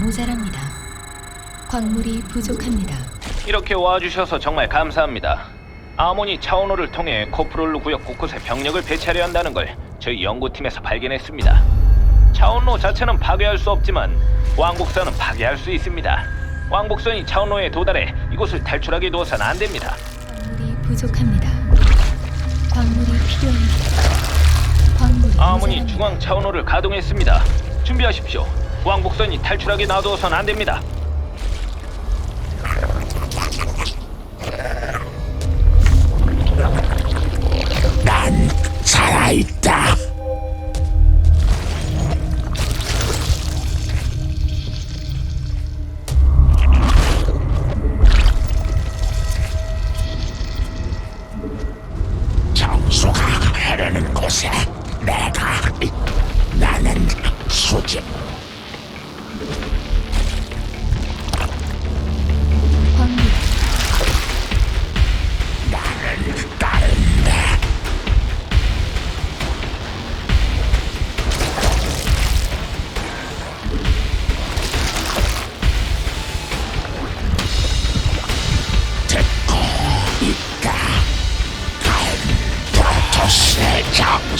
모자랍니다. 광물이 부족합니다. 이렇게 와주셔서 정말 감사합니다. 아모니 차원호를 통해 코프롤루 구역 곳곳에 병력을 배치하려 한다는 걸 저희 연구팀에서 발견했습니다. 차원로 자체는 파괴할 수 없지만 왕복선은 파괴할 수 있습니다. 왕복선이 차원로에 도달해 이곳을 탈출하게 두어서는 안 됩니다. 광물이 부족합니다. 광물이 필요합니다. 광물이 아모니 모자랍니다. 중앙 차원호를 가동했습니다. 준비하십시오. 왕복선이 탈출하게 놔두어서는 안 됩니다.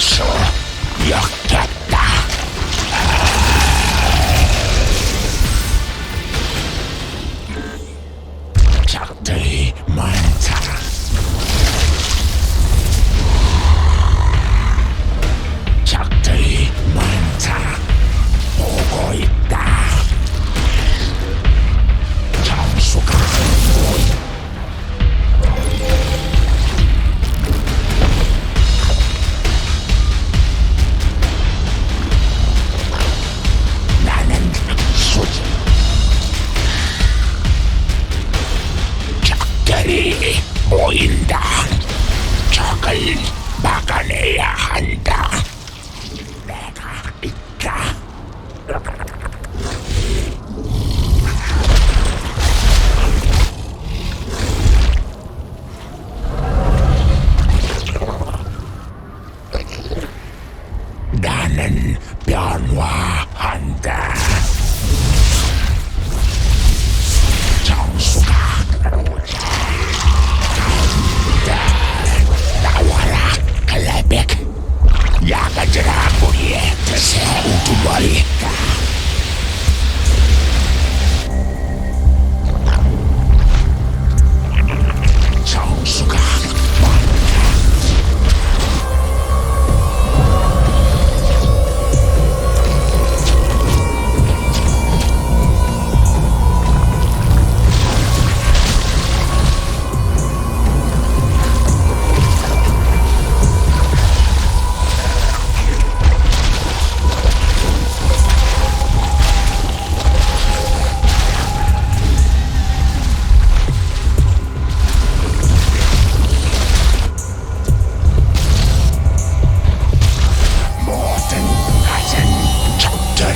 장수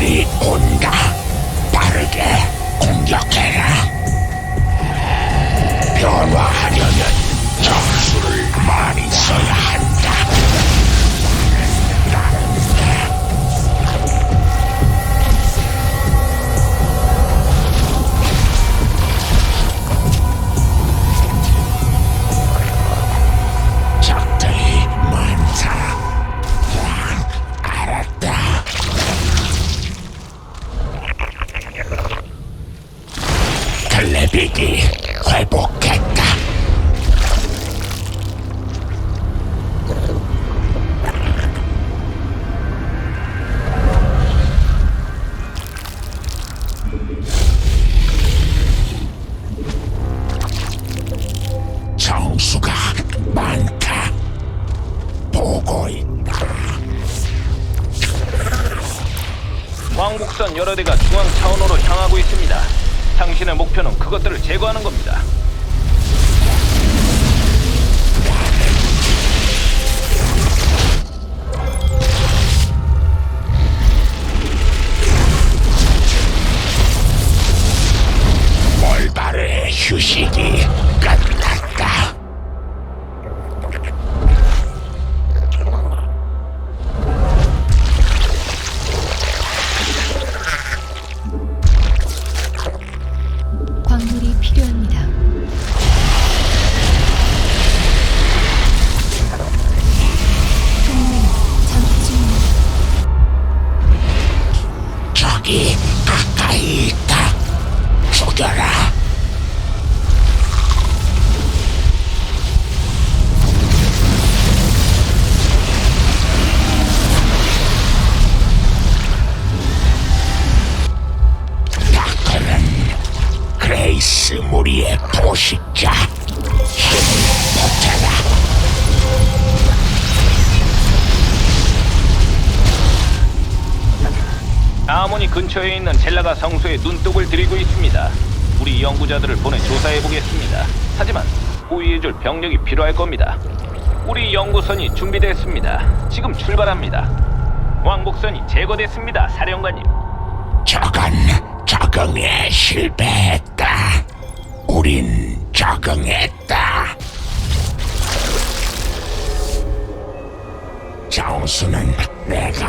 적 Biggie, Cyborg Cat 제거하는 겁니다. 근처에 있는 젤라가 성소에 눈독을 들이고 있습니다. 우리 연구자들을 보내 조사해 보겠습니다. 하지만 호위해줄 병력이 필요할 겁니다. 우리 연구선이 준비됐습니다. 지금 출발합니다. 왕복선이 제거됐습니다, 사령관님. 저건 적응에 실패했다 우린 적응했다 정수는 내가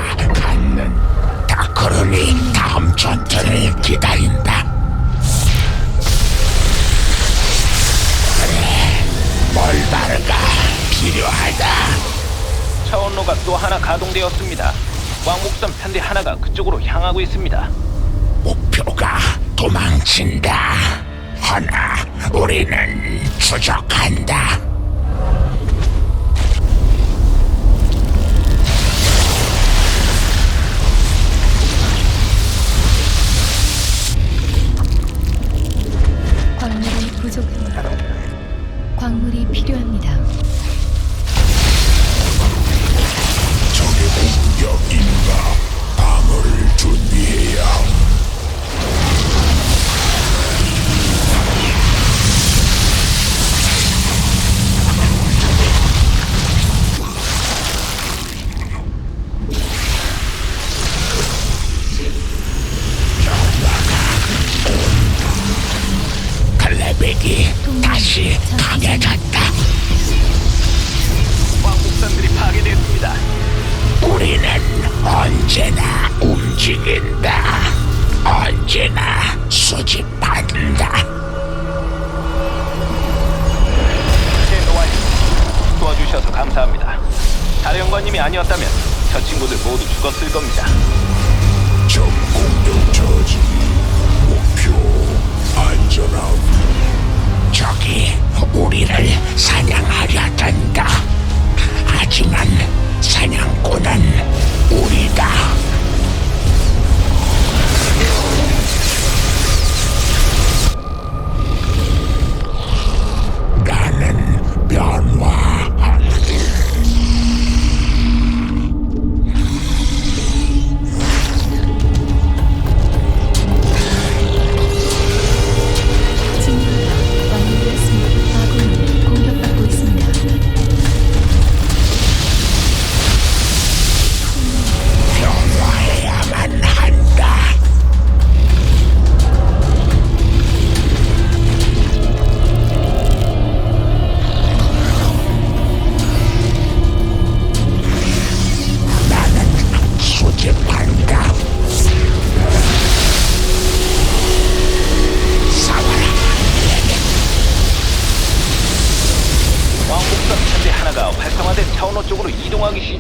차원로가 또 하나 가동되었습니다. 왕복선 편대 하나가 그쪽으로 향하고 있습니다. 목표가 도망친다. 허나 우리는 추적한다. 클레백이 다시 강해졌다. 왕복선들이 파괴됐습니다. 우리는 언제나 움직인다. 언제나 수집한다. 제 도와주셔서 감사합니다. 사령관님이 아니었다면 저 친구들 모두 죽었을 겁니다. 적 공격 저지. 목표 안전함. 적이 우리를 사냥하려 든다. 하지만 사냥꾼은 우리다.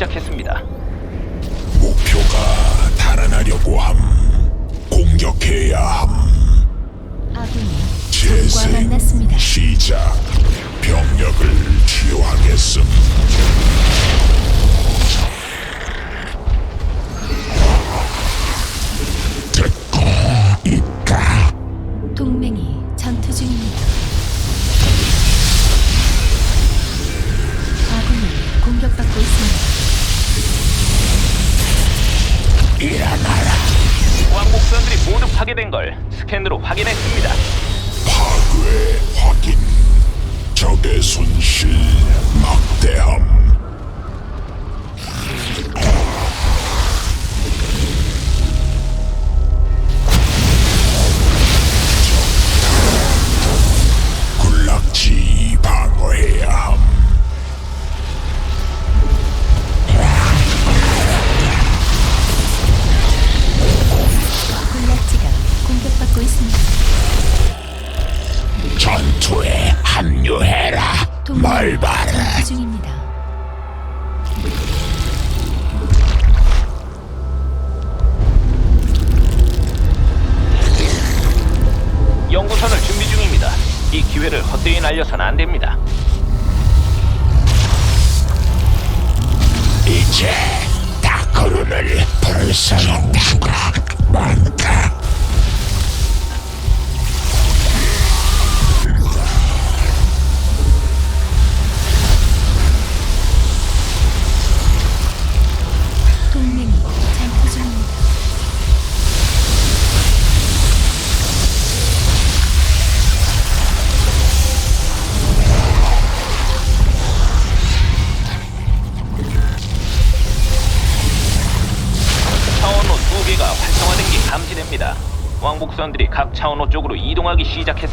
시작했습니다. 목표가 달아나려고 함. 공격해야 함. 아군이 적과 재생 만났습니다. 시작. 병력을 치유하겠음. 일어나라. 왕복선들이 모두 파괴된 걸 스캔으로 확인했습니다. 파괴 확인. 적의 손실 막대함. 전투 중입니다. 연구선을 준비 중입니다. 이 기회를 헛되이 날려선 안 됩니다. 이제 다크룬을 부를 수 있다. 많다. 각 차원호 쪽으로 이동하기 시작했습니다.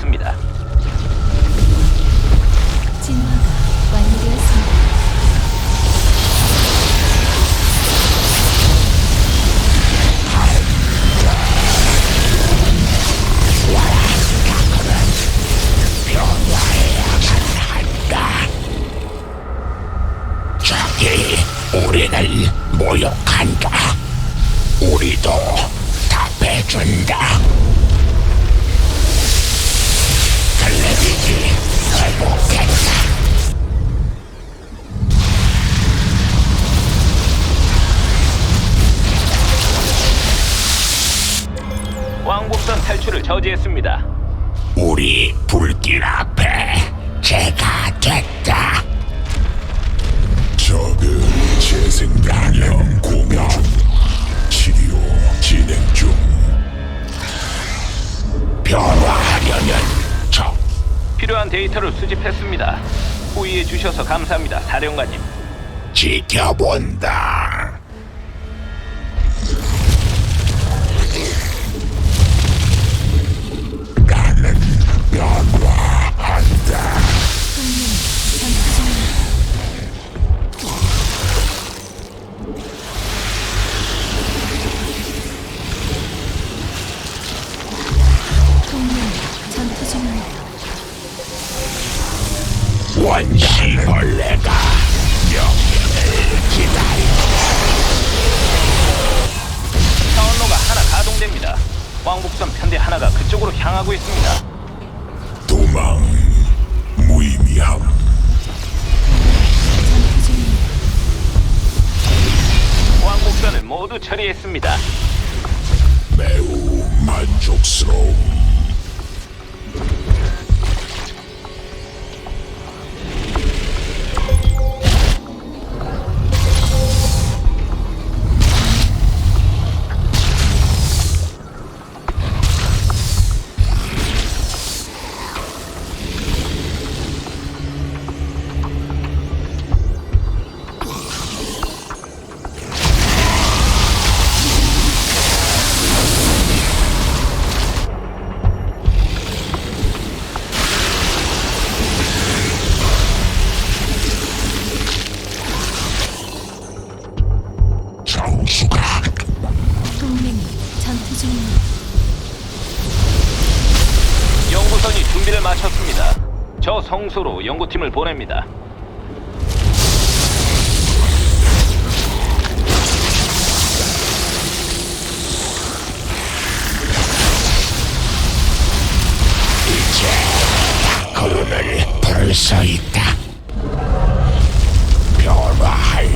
저지했습니다. 우리 불길 앞에 제가 됐다. 적은 재생단련 공격 치료 진행 중. 변화하려면 적 필요한 데이터를 수집했습니다. 호의해 주셔서 감사합니다, 사령관님. 지켜본다. 가동됩니다. 왕복선 편대 하나가 그쪽으로 향하고 있습니다. 도망 무의미함. 왕복선을 모두 처리했습니다. 매우 만족스러움. 마쳤습니다. 저 성소로 연구팀을 보냅니다. 걸음을 부를 수 있다. 변화할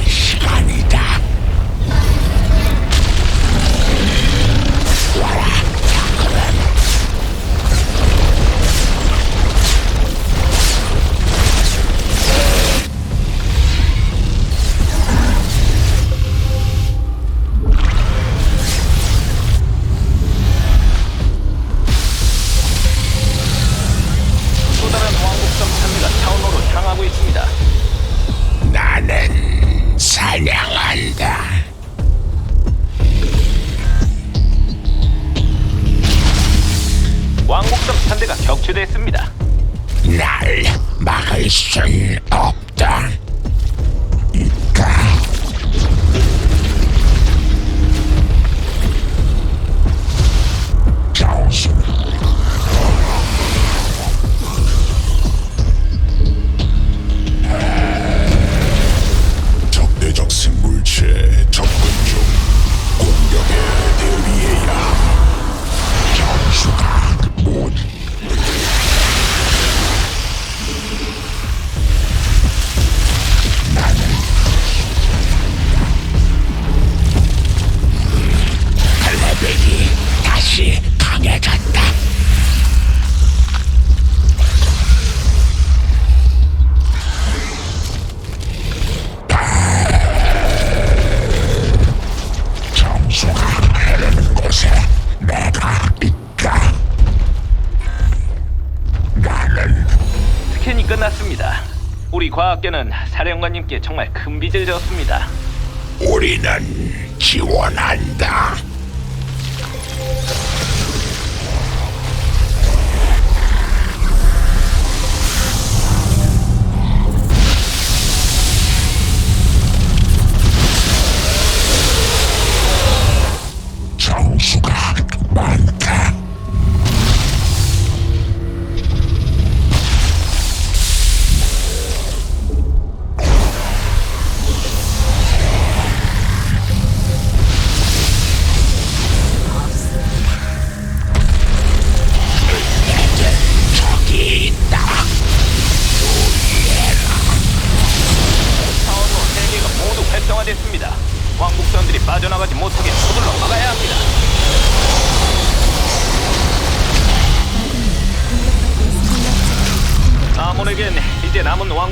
사령관님께 정말 큰 빚을 졌습니다. 우리는 지원한다.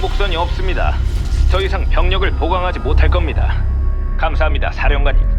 왕복선이 없습니다. 더 이상 병력을 보강하지 못할 겁니다. 감사합니다, 사령관님.